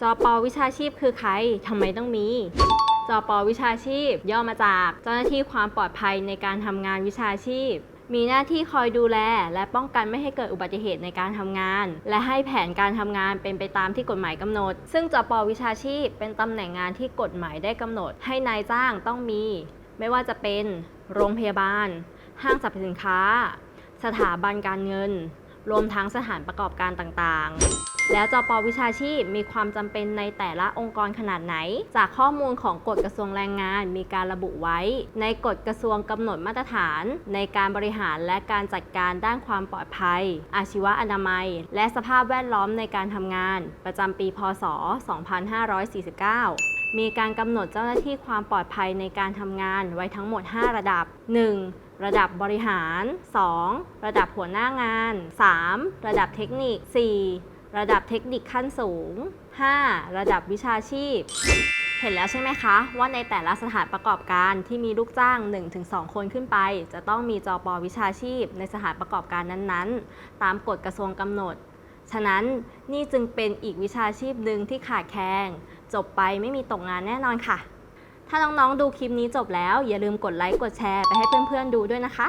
จอปอวิชาชีพคือใครทำไมต้องมี จอปอวิชาชีพ ย่อมาจากเจ้าหน้าที่ความปลอดภัยในการทำงานวิชาชีพ มีหน้าที่คอยดูแล และป้องกันไม่ให้เกิดอุบัติเหตุในการทำงาน และให้แผนการทำงานเป็นไปตามที่กฎหมายกำหนด ซึ่งจอปอวิชาชีพ เป็นตำแหน่งงานที่กฎหมายได้กำหนด ให้นายจ้างต้องมี ไม่ว่าจะเป็น โรงพยาบาล ห้างสรรพสินค้า สถาบันการเงิน รวมทั้งสถานประกอบการต่างๆ แล้วจปวิชาชีพมีความจำเป็นในแต่ละองค์กรขนาดไหน จากข้อมูลของกฎกระทรวงแรงงานมีการระบุไว้ ในกฎกระทรวงกำหนดมาตรฐาน ในการบริหารและการจัดการด้านความปลอดภัย อาชีวะอนามัย และสภาพแวดล้อมในการทำงาน ประจำปี พศ 2549 มีการกำหนดเจ้าหน้าที่ความปลอดภัยในการทำงานไว้ทั้งหมด 5 ระดับ 1. ระดับบริหาร 2. ระดับหัวหน้างาน 3. ระดับเทคนิค 4. ระดับเทคนิคขั้นสูง 5. ระดับวิชาชีพ เห็นแล้วใช่ไหมคะ ว่าในแต่ละสถานประกอบการที่มีลูกจ้าง 1-2 คนขึ้นไป จะต้องมีจอปอวิชาชีพ ในสถานประกอบการนั้นๆ ตามกฎกระทรวงกำหนด ฉะนั้นนี่จึงเป็นอีกวิชาชีพหนึ่งที่ขาดแคลน จบไปไม่มีตกงานแน่นอนค่ะ ถ้าน้องๆดูคลิปนี้จบแล้ว อย่าลืมกดไลค์กดแชร์ไปให้เพื่อนๆดูด้วยนะคะ